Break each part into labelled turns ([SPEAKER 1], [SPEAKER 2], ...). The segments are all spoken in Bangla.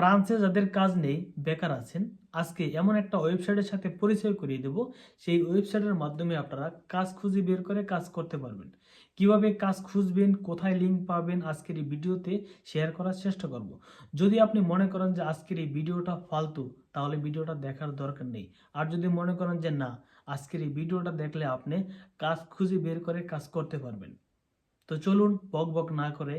[SPEAKER 1] ফ্রান্সে যাদের কাজ নেই, বেকার আছেন, আজকে এমন একটা ওয়েবসাইটের সাথে পরিচয় করিয়ে দেব। সেই ওয়েবসাইটের মাধ্যমে আপনারা কাজ খুঁজে বের করে কাজ করতে পারবেন। কীভাবে কাজ খুঁজবেন, কোথায় লিঙ্ক পাবেন, আজকের এই ভিডিওতে শেয়ার করার চেষ্টা করব। যদি আপনি মনে করেন যে আজকের এই ভিডিওটা ফালতু, তাহলে ভিডিওটা দেখার দরকার নেই। আর যদি মনে করেন যে না, আজকের এই ভিডিওটা দেখলে আপনি কাজ খুঁজে বের করে কাজ করতে পারবেন। তো চলুন বক বক না করে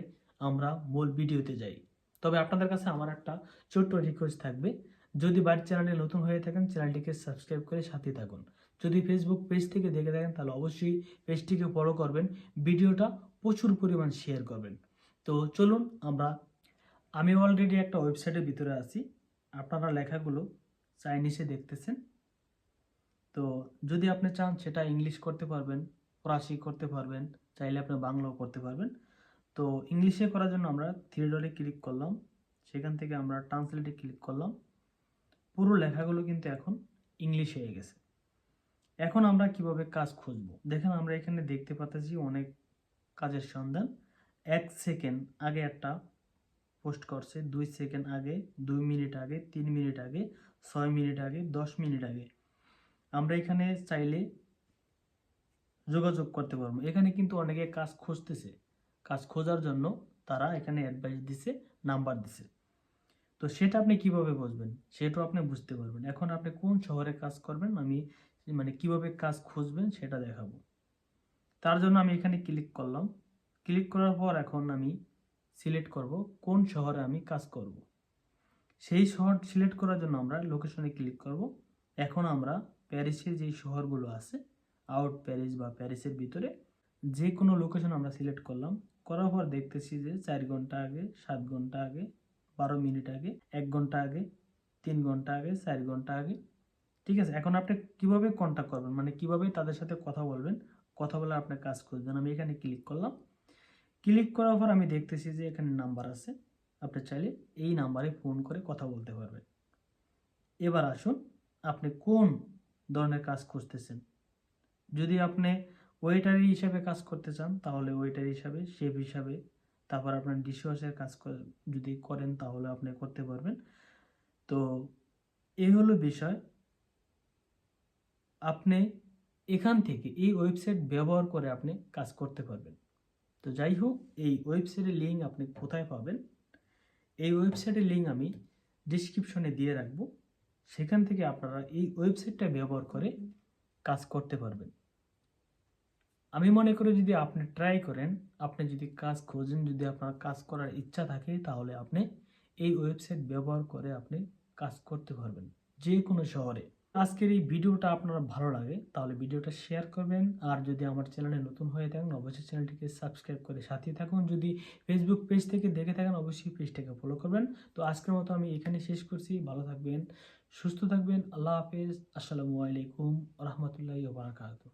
[SPEAKER 1] আমরা মূল ভিডিওতে যাই। তবে আপনাদের কাছে আমার একটা ছোট্ট রিকোয়েস্ট থাকবে। যদি বাড়ির চ্যানেলে নতুন হয়ে থাকেন চ্যানেলটিকে সাবস্ক্রাইব করে সাথে থাকুন। যদি ফেসবুক পেজ থেকে দেখে থাকেন, তাহলে অবশ্যই পেজটিকে ফলো করবেন, ভিডিওটা প্রচুর পরিমাণ শেয়ার করবেন। তো চলুন আমরা, আমি অলরেডি একটা ওয়েবসাইটের ভিতরে আছি। আপনারা লেখাগুলো চাইনিজে দেখতেছেন। তো যদি আপনি চান সেটা ইংলিশ করতে পারবেন ফরাসি করতে পারবেন, চাইলে আপনি বাংলাও করতে পারবেন। তো ইংলিশে করার জন্য আমরা থ্রি ক্লিক করলাম। সেখান থেকে আমরা ট্রান্সলেটে ক্লিক করলাম। পুরো লেখাগুলো কিন্তু এখন ইংলিশ হয়ে গেছে। এখন আমরা কীভাবে কাজ খুঁজব? দেখেন আমরা এখানে দেখতে পাচ্ছি অনেক কাজের সন্ধান। এক সেকেন্ড আগে একটা পোস্ট করছে, দুই সেকেন্ড আগে, দুই মিনিট আগে, তিন মিনিট আগে, ছয় মিনিট আগে, দশ মিনিট আগে। আমরা এখানে চাইলে যোগাযোগ করতে পারব। এখানে কিন্তু অনেকে কাজ খুঁজতেছে। কাজ খোঁজার জন্য তারা এখানে অ্যাডভাইস দিছে নাম্বার দিছে। তো সেটা আপনি কীভাবে বুঝবেন? সেটাও আপনি বুঝতে পারবেন। এখন আপনি কোন শহরে কাজ করবেন? আমি মানে কীভাবে কাজ খুঁজবেন সেটা দেখাবো। তার জন্য আমি এখানে ক্লিক করলাম। ক্লিক করার পর এখন আমি সিলেক্ট করব, কোন শহরে আমি কাজ করব। সেই শহর সিলেক্ট করার জন্য আমরা লোকেশনে ক্লিক করব। এখন আমরা প্যারিসের যে শহরগুলো আছে আউট প্যারিস বা প্যারিসের ভিতরে যে কোনো লোকেশন আমরা সিলেক্ট করলাম। করার পর দেখতেছি যে চার ঘণ্টা আগে, সাত ঘণ্টা আগে, বারো মিনিট আগে, এক ঘণ্টা আগে, তিন ঘণ্টা আগে, চার ঘণ্টা আগে। ঠিক আছে, এখন আপনি কীভাবে কন্ট্যাক্ট করবেন? মানে কীভাবে তাদের সাথে কথা বলবেন? কথা বলে আপনার কাজ খুঁজবেন। আমি এখানে ক্লিক করলাম। ক্লিক করার পর আমি দেখতেছি যে এখানে নাম্বার আছে। আপনি চাইলে এই নাম্বারে ফোন করে কথা বলতে পারবেন। এবার আসুন, আপনি কোন ধরনের কাজ খুঁজতেছেন? যদি আপনি ওয়েটারি হিসাবে কাজ করতে চান, তাহলে ওয়েটার হিসাবে শেফ হিসাবে, তারপর আপনার ডিশওয়াশের কাজ যদি করেন, তাহলে আপনি করতে পারবেন। তো এই হলো বিষয়। আপনি এখান থেকে এই ওয়েবসাইট ব্যবহার করে আপনি কাজ করতে পারবেন। তো যাই হোক, এই ওয়েবসাইটের লিঙ্ক আপনি কোথায় পাবেন? এই ওয়েবসাইটের লিঙ্ক আমি ডিসক্রিপশনে দিয়ে রাখব। সেখান থেকে আপনারা এই ওয়েবসাইটটা ব্যবহার করে কাজ করতে পারবেন। আমি মনে করি যদি আপনি ট্রাই করেন, আপনি যদি কাজ খোঁজেন, যদি আপনার কাজ করার ইচ্ছা থাকে, তাহলে আপনি এই ওয়েবসাইট ব্যবহার করে আপনি কাজ করতে পারবেন, যে কোনো শহরে। আজকের এই ভিডিওটা আপনার ভালো লাগে, তাহলে ভিডিওটা শেয়ার করবেন। আর যদি আমার চ্যানেলে নতুন হয়ে থাকেন, অবশ্যই চ্যানেলটিকে সাবস্ক্রাইব করে সাথে থাকুন। যদি ফেসবুক পেজ থেকে দেখে থাকেন, অবশ্যই পেজটাকে ফলো করবেন। তো আজকের মতো আমি এখানে শেষ করছি। ভালো থাকবেন, সুস্থ থাকবেন। আল্লাহ হাফেজ। আসসালামু আলাইকুম রহমতুল্লাহ বারাকাতু